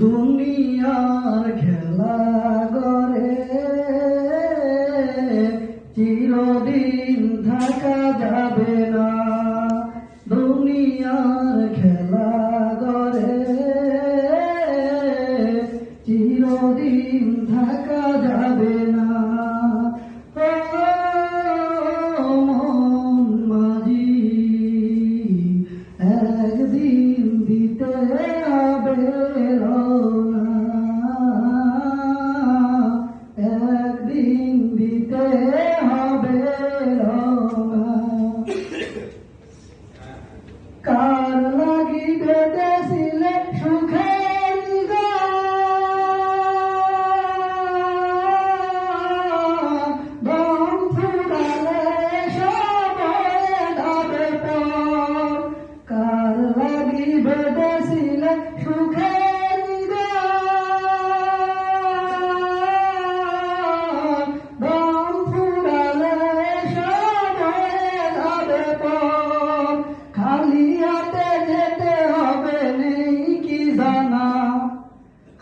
দুনিয়ার খেলা গরে চিরদিন থাকা যাবে না। দুনিয়ার খেলা গরে চিরদিন থাকা যাবে না।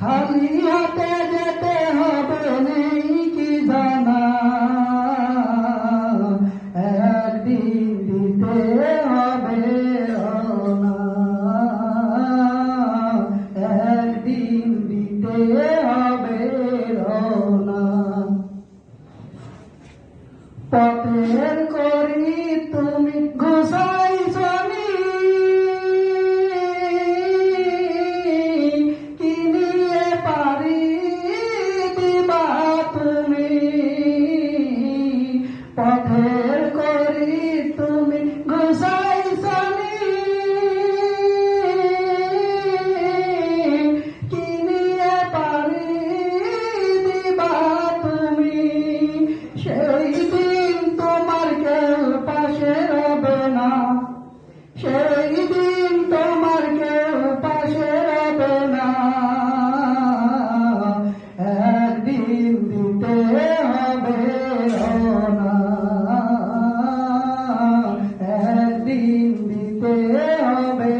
খালি হাতে যেতে হবে দিতে হবে রওনা। পথের করি তুমি দিন দিতে হবে